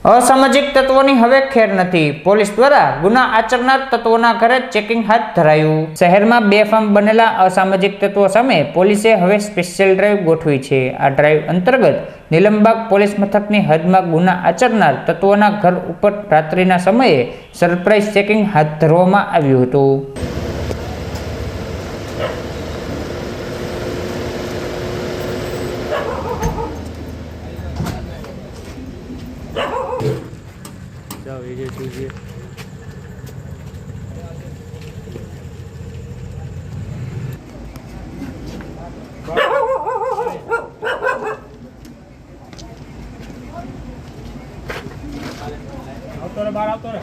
અસામાજિક તત્વોની હવે ખેર નથી. પોલીસ દ્વારા ગુના આચરનાર તત્વોના ઘરે ચેકિંગ હાથ ધરાયું. શહેરમાં બેફામ બનેલા અસામાજિક તત્વો સામે પોલીસે હવે સ્પેશિયલ ડ્રાઈવ ગોઠવી છે. આ ડ્રાઈવ અંતર્ગત નીલમબાગ પોલીસ મથકની હદમાં ગુના આચરનાર તત્વોના ઘર ઉપર રાત્રિના સમયે સરપ્રાઇઝ ચેકિંગ હાથ ધરવામાં આવ્યું હતું. જાઓ એ જે. જોઈએ આવતો રે બાર આવતો રે.